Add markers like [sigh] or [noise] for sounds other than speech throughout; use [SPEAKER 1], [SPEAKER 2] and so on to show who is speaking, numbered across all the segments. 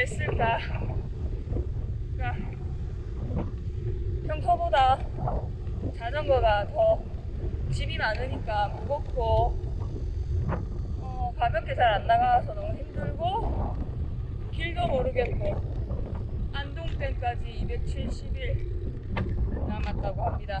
[SPEAKER 1] 했을까? 그러니까 평소보다 자전거가 더 짐이 많으니까 무겁고 어, 가볍게 잘 안 나가서 너무 힘들고 길도 모르겠고 안동댐까지 270일 남았다고 합니다.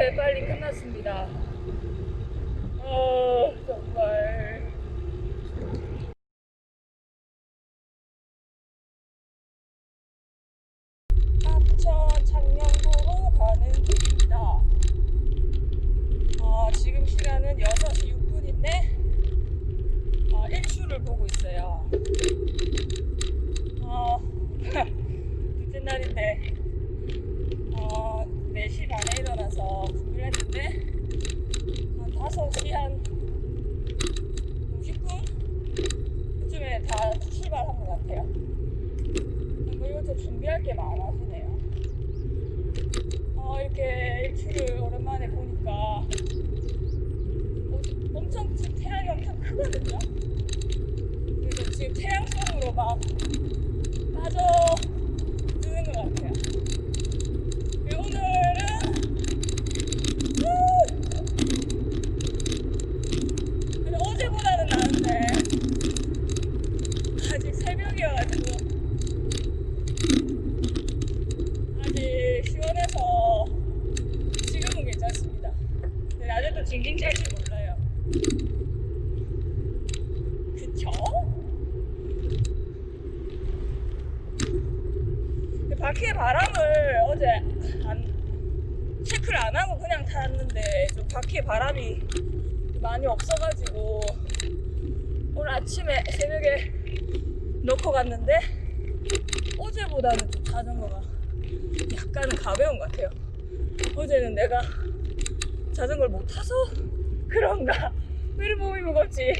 [SPEAKER 1] 이렇게 빨리 끝났습니다. 어, 정말. 합천 창녕도로 가는 길입니다. 어, 지금 시간은 6시 6분인데, 어, 일출을 보고 있어요. [laughs] 어, 둘째 날인데, 어, 4시 반에 일어나서 준비를 했는데 한 5시 한 50분? 그쯤에 다 출발한 것 같아요. 뭐 이것저것 준비할 게 많아지네요. 어, 이렇게 일출을 오랜만에 보니까 어, 엄청 지금 태양이 엄청 크거든요. 그래서 지금 태양 속으로 막 빠져 드는 것 같아요. 그리고 오늘은 후! 근데 어제보다는 나은데 아직 새벽이어가지고 아직 시원해서 지금은 괜찮습니다. 근데 낮에 또 징징 짤지 몰라요. 그쵸? 근데 밖에 바람을 어제 안 체크를 안 하고 그냥 탔는데 좀 밖에 바람이 많이 없어가지고 오늘 아침에 새벽에 넣고 갔는데 어제보다는 좀 자전거가 약간은 가벼운 것 같아요. 어제는 내가 자전거를 못 타서 그런가 왜 몸이 무겁지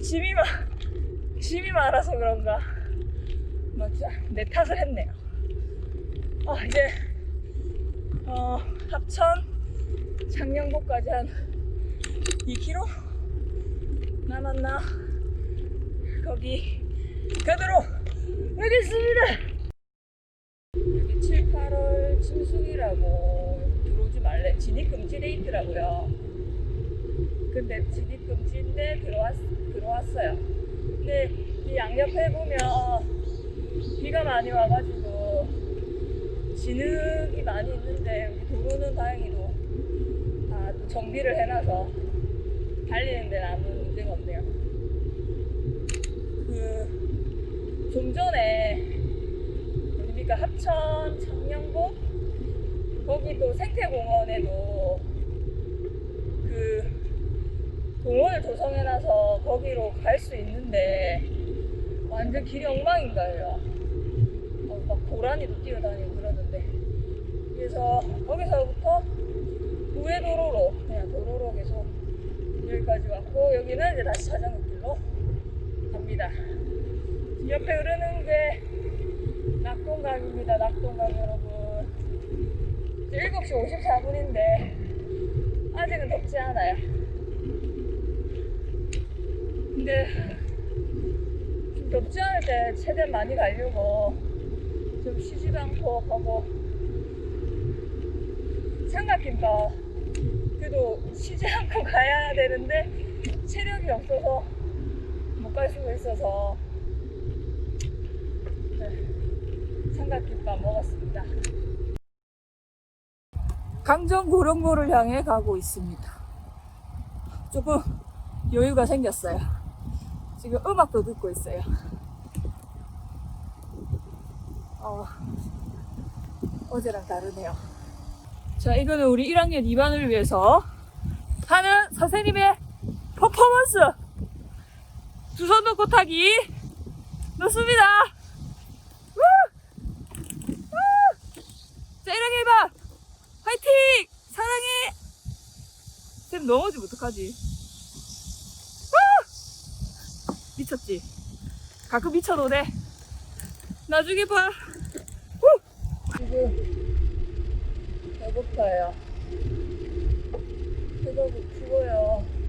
[SPEAKER 1] 짐이 많 짐이 많아서 그런가 맞아 내 탓을 했네요. 아 이제 어, 합천 장량고까지 한 2km 남았나? 거기 가도록 하겠습니다. 여기 7, 8월 침수기라고 들어오지 말래. 진입금지 돼 있더라고요. 근데 진입금지인데 들어왔, 들어왔어요. 근데 이 양옆에 보면 비가 많이 와가지고 진흙이 많이 있는데 여기 도로는 다행히도 다 정비를 해놔서 달리는 데는 아무 문제가 없네요. 그 좀 전에 어디니까 합천 청량봉 거기도 생태공원에도 그 공원을 조성해놔서 거기로 갈 수 있는데 완전 길이 엉망인가요? 어, 막 고라니도 뛰어다니고 그러는데 그래서 거기서부터 우회도로로 그냥 도로로 계속 여기까지 왔고 여기는 이제 다시 자전거 길로 갑니다. 옆에 흐르는 게 낙동강입니다. 낙동강 여러분. 이제 7시 54분인데 아직은 덥지 않아요. 근데 좀 덥지 않을 때 최대한 많이 가려고 좀 쉬지도 않고 가고 삼각김밥 그래도 쉬지 않고 [laughs] 가야 되는데 체력이 없어서 못갈 수가 있어서 네, 삼각김밥 먹었습니다. 강정 고령로를 향해 가고 있습니다. 조금 여유가 생겼어요. 지금 음악도 듣고 있어요. 어, 어제랑 다르네요. 자, 이거는 우리 1학년 2반을 위해서 하는 선생님의 퍼포먼스! 두 손 놓고 타기! 놓습니다! 우! 우! 자, 1학년 2반! 화이팅! 사랑해! 쌤 넘어지면 어떡하지? 우! 미쳤지? 가끔 미쳐도 돼. 나중에 봐. 우! 지금 배고파요. 배가 고프고요.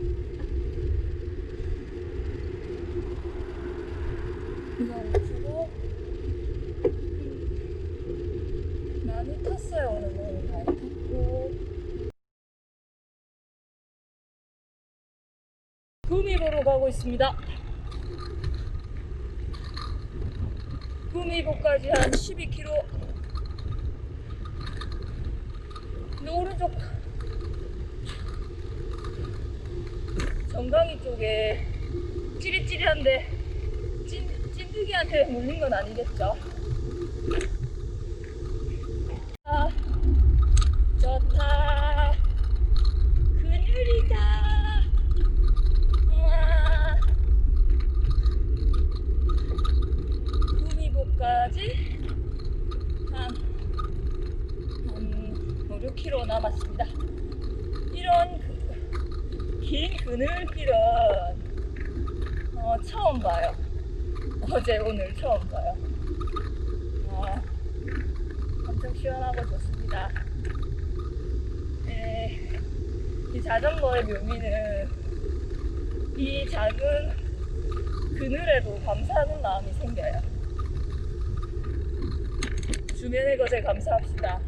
[SPEAKER 1] 구미보로 가고 있습니다. 구미보까지 한 12km. 근데 오른쪽 정강이 쪽에 찌릿찌릿한데 찐, 찐득이한테 물린 건 아니겠죠? 아, 좋다. 그늘이다. 우와. 구미보까지 한, 한 5, 6km 남았습니다. 이런 그, 긴 그늘길은 어, 처음 봐요. 어제 오늘 처음 봐요. 아, 엄청 시원하고 좋습니다. 네, 이 자전거의 묘미는 이 작은 그늘에도 감사하는 마음이 생겨요. 주변의 것에 감사합시다.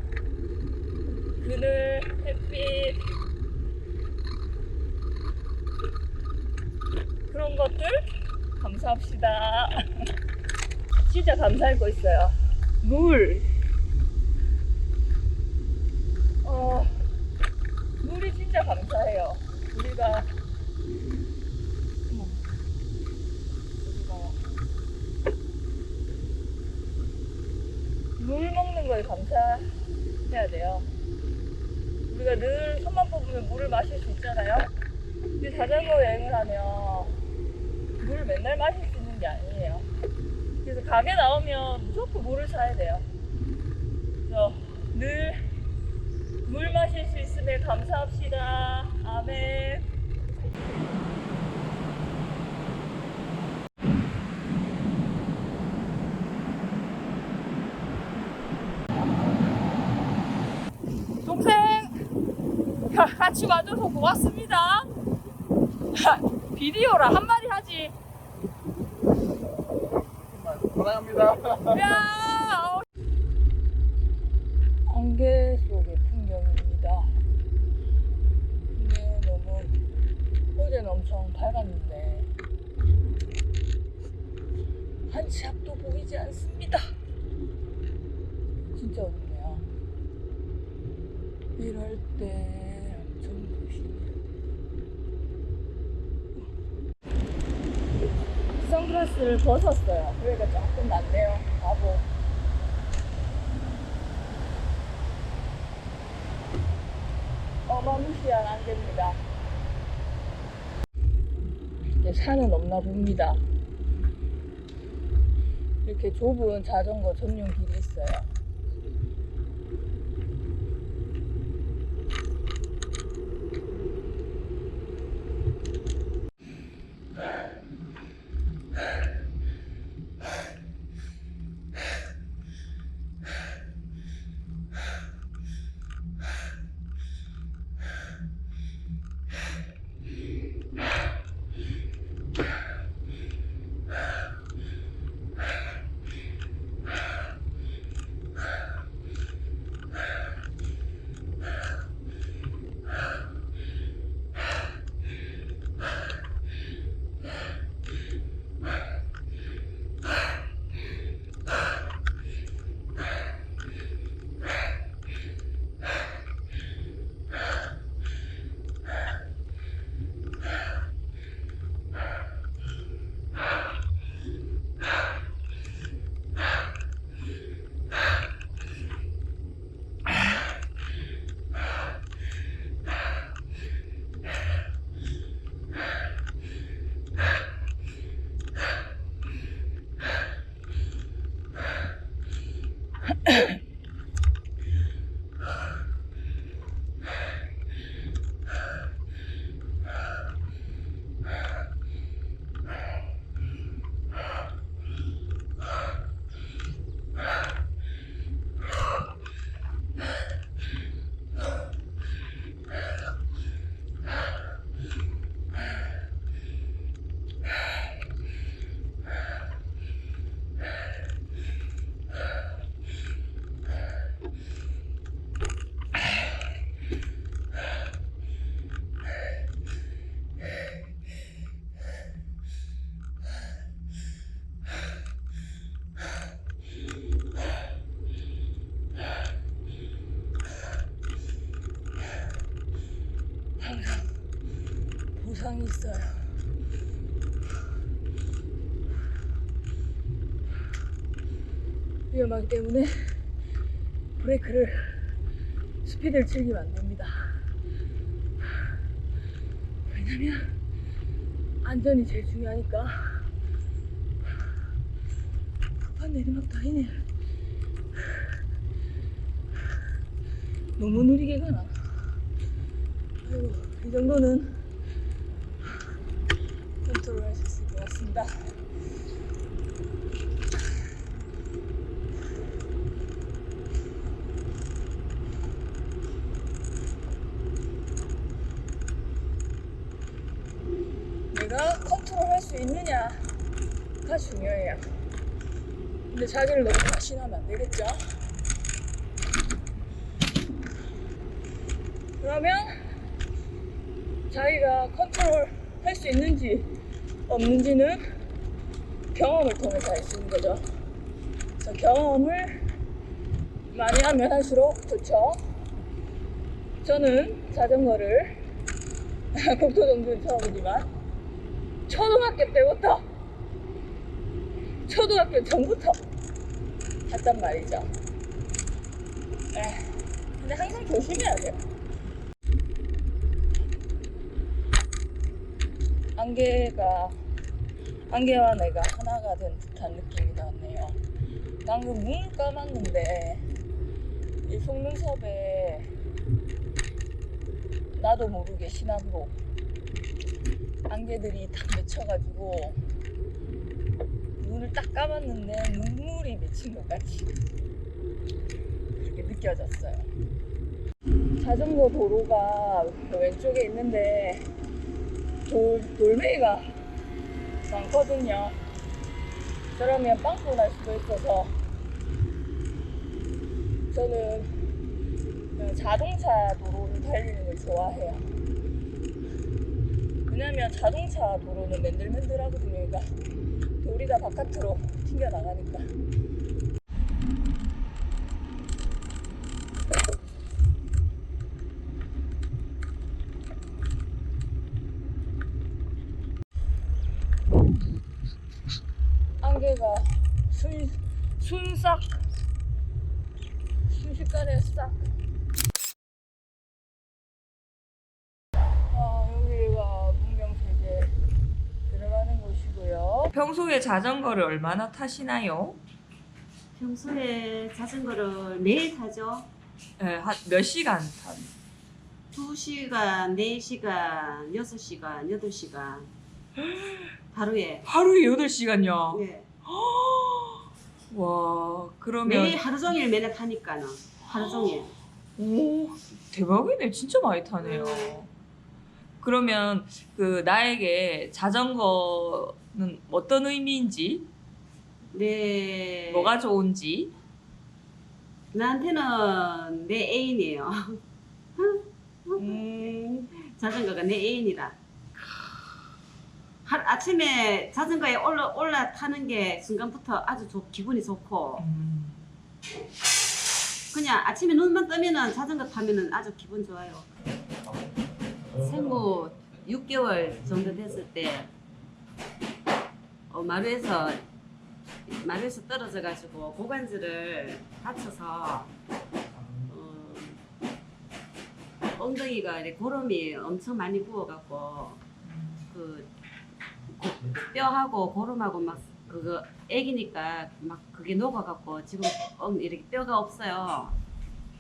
[SPEAKER 1] 그늘, 햇빛, 그런 것들 감사합시다. [laughs] 진짜 감사할 거 있어요. 물. 어, 물이 진짜 감사해요. 우리가 어머, 여기 봐요. 물 먹는 걸 감사해야 돼요. 우리가 늘 손만 뽑으면 물을 마실 수 있잖아요. 근데 자전거 여행을 하면 물 맨날 마실 수 있는 게 아니에요. 그래서 가게 나오면 무조건 물을 사야 돼요. 그래서 늘 물 마실 수 있음에 감사합시다. 아멘. 동생 [laughs] 같이 와줘서 고맙습니다. [laughs] 비디오라 한마디 하지.
[SPEAKER 2] 사랑합니다.
[SPEAKER 1] 야! 안개 속의 풍경입니다. 근데 너무 어제는 엄청 밝았는데 한 치 앞도 보이지 않습니다. 진짜 어둡네요. 이럴 때 엄청 조심해. 선글라스 에어버스를 벗었어요. 그러니까 조금 낫네요. 바보. 어마무시한 안개입니다. 산은 없나 봅니다. 이렇게 좁은 자전거 전용 길이 있어요. 있어요. 위험하기 때문에 브레이크를 스피드를 즐기면 안 됩니다. 왜냐면 안전이 제일 중요하니까 급한 내리막 다니네. 너무 느리게 가나? 아이고, 이 정도는 컨트롤 할수 있을 것 같습니다. 내가 컨트롤 할 수 있느냐가 중요해요. 근데 자기를 너무 과신하면 안 되겠죠? 그러면 자기가 컨트롤 할 수 있는지 없는지는 경험을 통해서 알 수 있는 거죠. 그래서 경험을 많이 하면 할수록 좋죠. 저는 자전거를 [laughs] 국토 정주는 처음이지만 초등학교 때부터 초등학교 전부터 탔단 말이죠. 에, 근데 항상 조심해야 돼요. 안개가 안개와 내가 하나가 된 듯한 느낌이 나네요. 방금 문을 감았는데 이 속눈썹에 나도 모르게 시나브로 안개들이 딱 맺혀가지고 눈을 딱 감았는데 눈물이 맺힌 것 같이 그렇게 느껴졌어요. 자전거 도로가 그 왼쪽에 있는데 돌, 돌멩이가 많거든요. 그러면 빵꾸 날 수도 있어서 저는 그 자동차 도로를 달리는 걸 좋아해요. 왜냐면 자동차 도로는 맨들맨들 하거든요. 그러니까 돌이 다 바깥으로 튕겨나가니까. 여기가 순 순삭 순식간에 싹. 아 여기가 문경세제 들어가는 곳이고요.
[SPEAKER 2] 평소에 자전거를 얼마나 타시나요?
[SPEAKER 3] 평소에 자전거를 매일 타죠.
[SPEAKER 2] 네, 한몇 시간 탄?
[SPEAKER 3] 2시간, 4시간, 6시간, 8시간. 하루에.
[SPEAKER 2] 하루에 8시간요.
[SPEAKER 3] 네. [gasps]
[SPEAKER 2] 와, 그러면
[SPEAKER 3] 매일 하루 종일 매일 타니까는. 하루 종일. [gasps]
[SPEAKER 2] 오, 대박이네. 진짜 많이 타네요. 그러면 그 나에게 자전거 는 어떤 의미인지,
[SPEAKER 3] 네.
[SPEAKER 2] 뭐가 좋은지,
[SPEAKER 3] 나한테는 내 애인이에요. [laughs]
[SPEAKER 2] 음,
[SPEAKER 3] 자전거가 내 애인이다. 하, 아침에 자전거에 올라, 올라타는 게 순간부터 아주 좋, 기분이 좋고
[SPEAKER 2] 음,
[SPEAKER 3] 그냥 아침에 눈만 뜨면은 자전거 타면은 아주 기분 좋아요. 생후 6개월 정도 됐을 때 어, 마루에서 마루에서 떨어져 가지고 고관절을 다쳐서 어, 엉덩이가 이렇게 고름이 엄청 많이 부어갖고 그 고- 뼈하고 고름하고 막 그거 애기니까 막 그게 녹아갖고 지금 엉 이렇게 뼈가 없어요.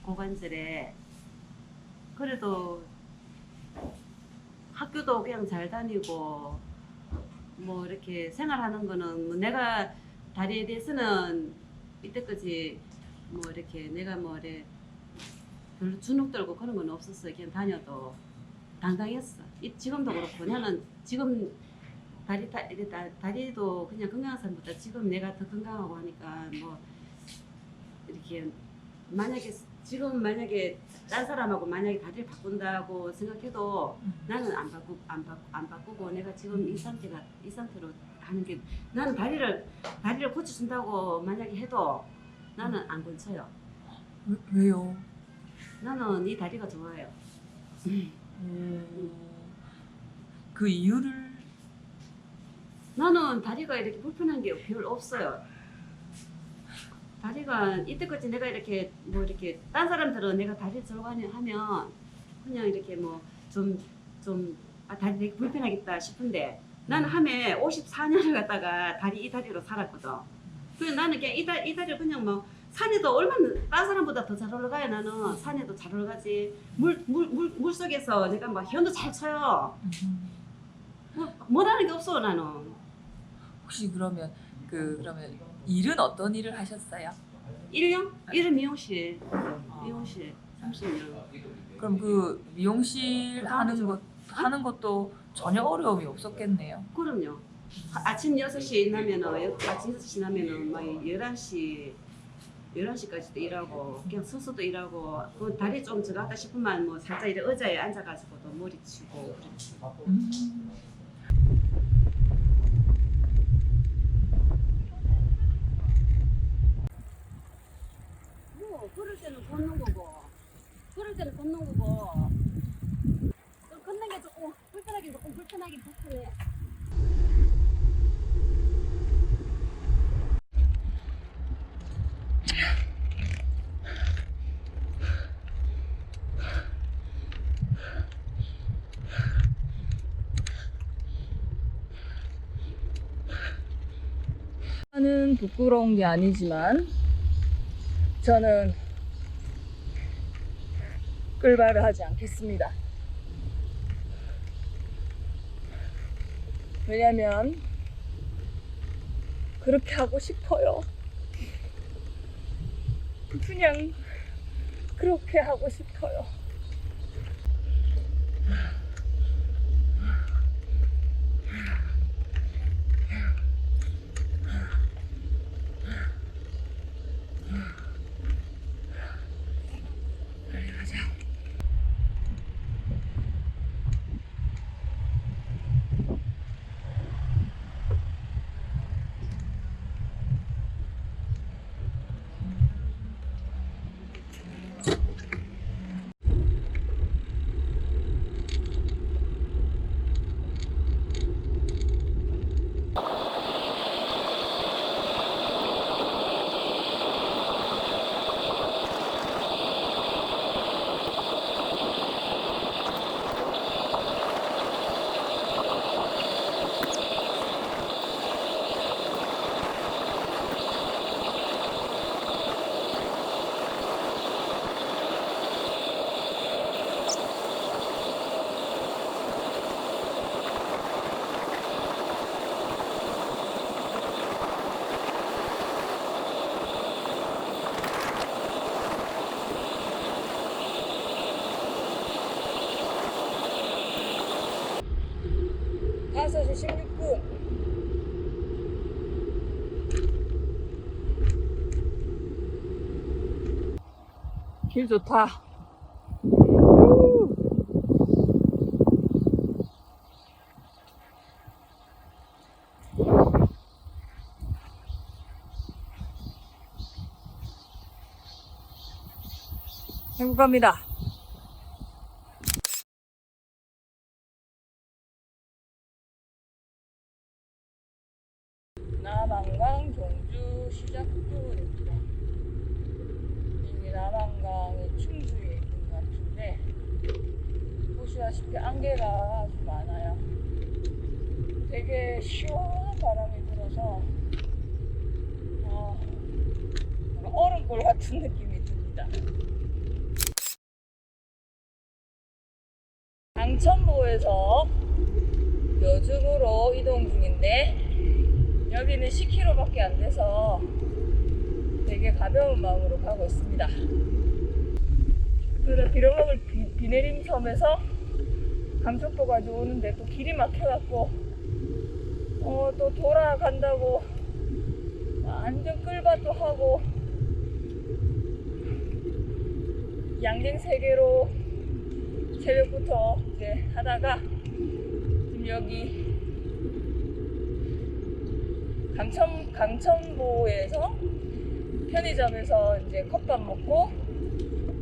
[SPEAKER 3] 고관절에. 그래도 학교도 그냥 잘 다니고 뭐 이렇게 생활하는 거는 뭐 내가 다리에 대해서는 이때까지 뭐 이렇게 내가 뭐 이렇게 별로 주눅 들고 그런 건 없었어 그냥 다녀도 당당했어. 이- 지금도 그렇고 나는 지금 다리 다, 다, 다리도 그냥 건강한 사람보다 지금 내가 더 건강하고 하니까 뭐 이렇게 만약에 지금 만약에 딴 사람하고 만약에 다리를 바꾼다고 생각해도 나는 안 바꾸 안, 바, 안 바꾸고 내가 지금 이 상태가 이 상태로 하는 게 나는 다리를 다리를 고쳐준다고 만약에 해도 나는 안 고쳐요.
[SPEAKER 2] 왜, 왜요?
[SPEAKER 3] 나는 이 다리가 좋아요.
[SPEAKER 2] 음, 그 이유를
[SPEAKER 3] 나는 다리가 이렇게 불편한 게 별로 없어요. 다리가 이때까지 내가 이렇게 뭐 이렇게 딴 사람들은 내가 다리 절하면 하면 그냥 이렇게 뭐 좀 좀 아, 다리 되게 불편하겠다 싶은데 나는 함에 54년을 갖다가 다리 이 다리로 살았거든. 그래서 나는 그냥 이, 다, 이 다리를 그냥 뭐 산에도 얼마나 딴 사람보다 더 잘 올라가요 나는 산에도 잘 올라가지. 물 물 물 물 속에서 내가 막 현도 잘 쳐요. 뭐 못하는 게 없어 나는.
[SPEAKER 2] 혹시 그러면 그 그러면 일은 어떤 일을 하셨어요?
[SPEAKER 3] 1년? 일은 미용실 미용실 30년
[SPEAKER 2] 그럼 그 미용실 하는
[SPEAKER 3] 주-
[SPEAKER 2] 것 하는 것도 전혀 어려움이 없었겠네요.
[SPEAKER 3] 그럼요 아- 아침 6시에 일하면은 여- 아침 6시 나면은 막 11시 11시까지도 일하고 그냥 서서도 일하고 그 다리 좀 저갔다 싶으면 뭐 살짝 이렇게 의자에 앉아가지고도 머리 치고 그렇지
[SPEAKER 2] 음.
[SPEAKER 3] 뭐 그럴 때는 걷는 거고 그럴 때는 걷는 거고 좀 걷는 게 조금 불편하긴 조금 불편하긴 불편해.
[SPEAKER 1] 저는 부끄러운 게 아니지만 저는 끌바를 하지 않겠습니다. 왜냐면 그렇게 하고 싶어요. 그냥 그렇게 하고 싶어요. 길 좋다. 행복합니다. 남한강 경주 시작부입니다. 이게 남한강이 충주에 있는 것 같은데 보시다시피 안개가 아주 많아요. 되게 시원한 바람이 불어서 어, 얼음골 같은 느낌이 듭니다. 강천도에서 여중으로 이동 중인데 여기는 10km밖에 안 돼서 되게 가벼운 마음으로 가고 있습니다. 그래서 빌어먹을 비, 비 내림 섬에서 강천도까지 오는데 또 길이 막혀갖고 어, 또 돌아간다고 완전 끌밭도 하고 양갱 세 개로 새벽부터 이제 하다가 지금 여기 강천 강천보에서 편의점에서 이제 컵밥 먹고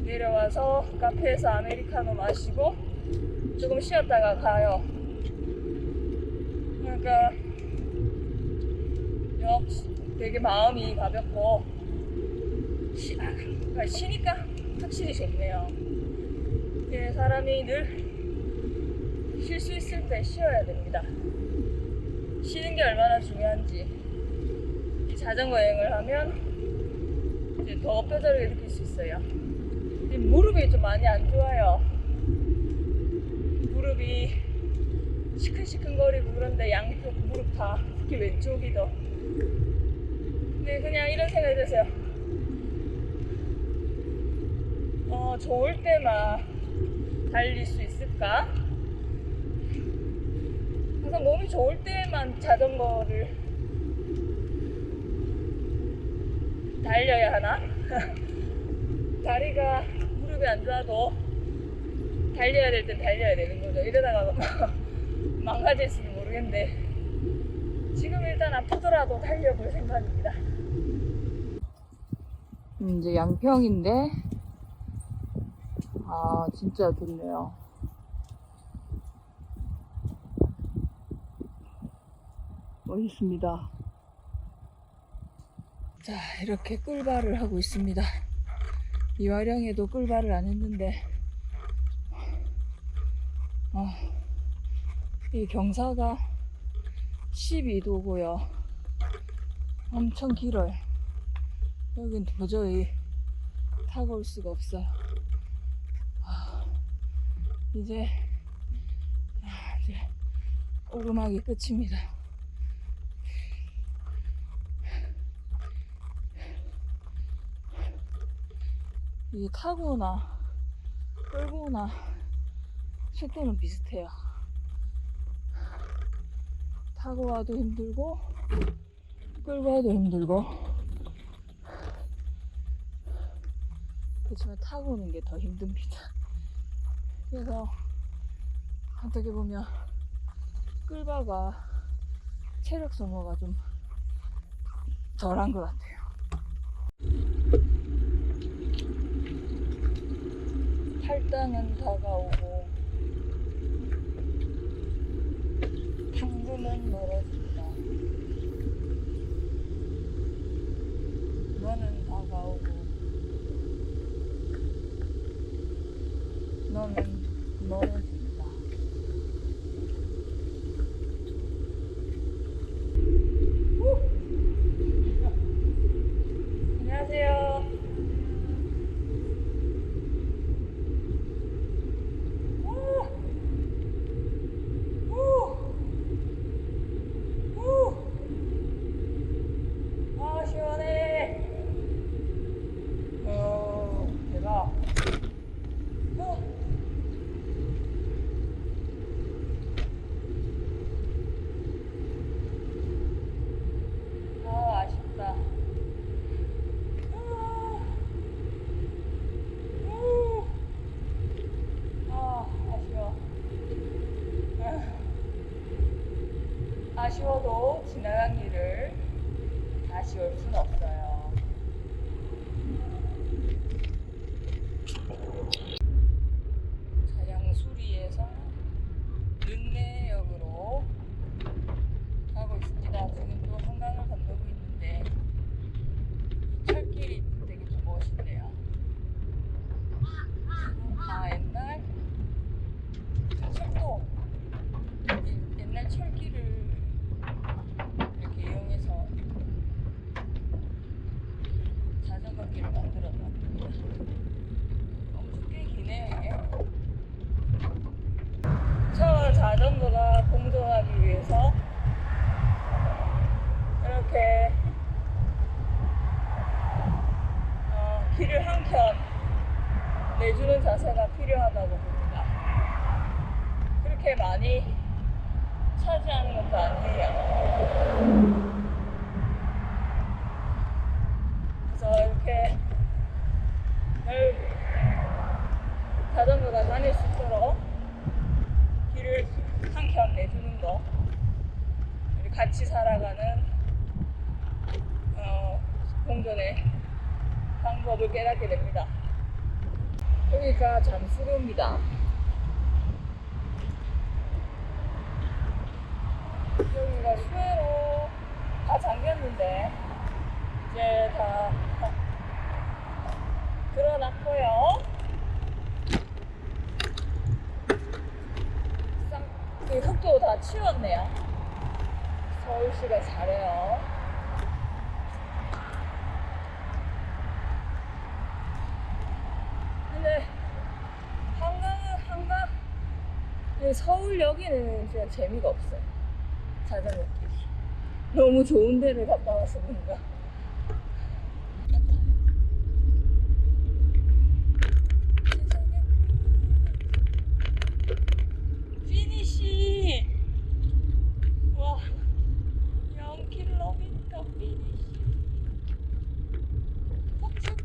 [SPEAKER 1] 내려와서 카페에서 아메리카노 마시고 조금 쉬었다가 가요. 그러니까 역시 되게 마음이 가볍고 쉬, 아, 그러니까 쉬니까 확실히 좋네요. 이게 사람이 늘 쉴 수 있을 때 쉬어야 됩니다. 쉬는 게 얼마나 중요한지 이 자전거 여행을 하면 이제 더 뼈저리게 느낄 수 있어요. 무릎이 좀 많이 안 좋아요. 무릎이 시큰시큰거리고 그런데 양쪽 무릎 다 특히 왼쪽이 더. 근데 그냥 이런 생각이 드세요. 어, 좋을 때만 달릴 수 있을까? 항상 몸이 좋을 때만 자전거를 달려야 하나? [laughs] 다리가 무릎이 안 좋아도 달려야 될 땐 달려야 되는 거죠. 이러다가 [laughs] 망가질지는 모르겠는데 지금 일단 아프더라도 달려볼 생각입니다. 이제 양평인데 아 진짜 좋네요. 멋있습니다. 자 이렇게 꿀발을 하고 있습니다. 이화령에도 꿀발을 안 했는데 어, 이 경사가 12도고요. 엄청 길어요. 여긴 도저히 타고 올 수가 없어요. 아, 이제 아, 이제 오르막이 끝입니다. 이 타고나 끌고나 속도는 비슷해요. 타고 와도 힘들고 끌고 와도 힘들고 그렇지만 타고 오는 게 더 힘듭니다. 그래서 어떻게 보면 끌바가 체력 소모가 좀 덜한 것 같아요. 탈당은 다가오고 당근은 멀어진다. 너는 다가오고 너는 멀어진다. 후! 안녕하세요. 후! 후! 후! 아 시원해. 어 대박. 어. 아쉬워도 지나간 길을 다시 올 수는 없어요. 차량 수리에서 른내역으로 가고 있습니다. 지금 또 한강을 건너고 있는데 이 철길이 되게 좀 멋있네요. 아 옛날 철도 이- 옛날 철길을 이렇게 이용해서 자전거 길을 만들었나 봅니다. 엄청 꽤 기네요 이게. 저 자전거가 공존하기 위해서 이렇게 어, 길을 한 켠 내주는 자세가 필요하다고 봅니다. 그렇게 많이 차지하는 것도 아니에요. 그래서 이렇게 넓 자전거가 다닐 수 있도록 길을 한 켠 내주는 거 우리 같이 살아가는 어, 공존의 방법을 깨닫게 됩니다. 여기가 잠수로입니다. 여기가 수해로 다 잠겼는데 이제 다 드러났고요. 쌍, 이 흙도 다 치웠네요. 서울시가 잘해요. 근데 한강은 한강 이 서울역에는 진짜 재미가 없어요. 자전거 길. 너무 좋은 데를 갔다 와서 뭔가. 세상에 끝. 피니시. 와, 0km 피니시. 폭죽.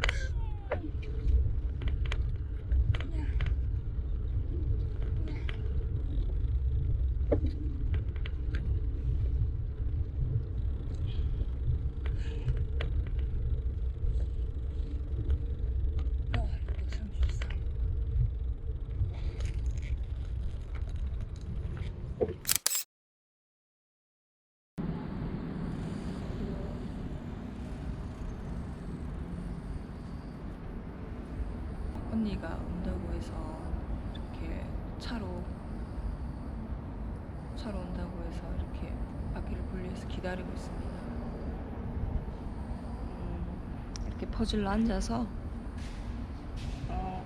[SPEAKER 1] 아, 이거 참 좋다.
[SPEAKER 2] 언니가 온다고 해서 이렇게 차로 차로 온다고 해서 이렇게 바퀴를 분리해서 기다리고 있습니다. 음, 이렇게 퍼즐로 앉아서 어,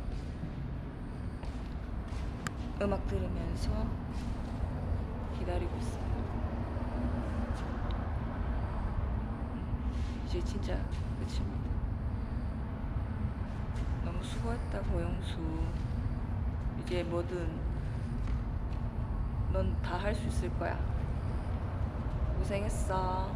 [SPEAKER 2] 음악 들으면서 기다리고 있어요. 음, 이제 진짜 끝입니다. 수고했다 고영수. 이제 뭐든 넌 다 할 수 있을 거야. 고생했어